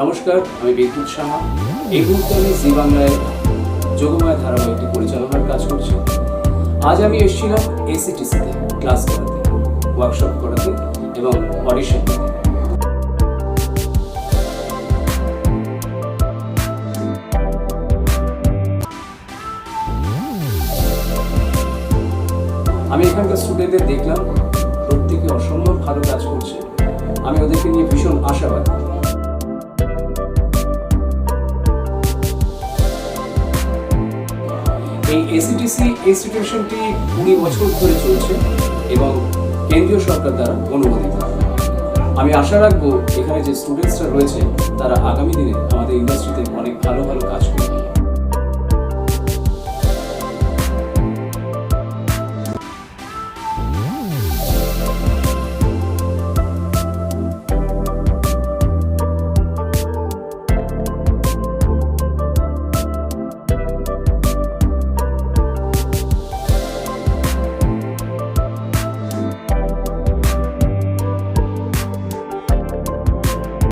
নমস্কার, আমি বিদ্যুৎ সাহা। এই মুহূর্তে আমি জি বাংলায় যোগময় ধারাবাহিকটি পরিচালনার কাজ করছি। আজ আমি এসেছিলাম এসিটিসিতে ক্লাস করাতে ওয়ার্কশপ করাতে এবং অডিশন দিতে আমি এখানকার স্টুডেন্টদের দেখলাম, প্রত্যেকে অসম্ভব ভালো কাজ করছে। আমি ওদেরকে নিয়ে ভীষণ আশাবাদী। এই এসিটিসি ইনস্টিটিউশনটি কুড়ি বছর ধরে চলছে এবং কেন্দ্রীয় সরকার দ্বারা অনুমোদিত। আমি আশা রাখব এখানে যে স্টুডেন্টসরা রয়েছে, তারা আগামী দিনে আমাদের ইন্ডাস্ট্রিতে অনেক ভালো ভালো কাজ করবে।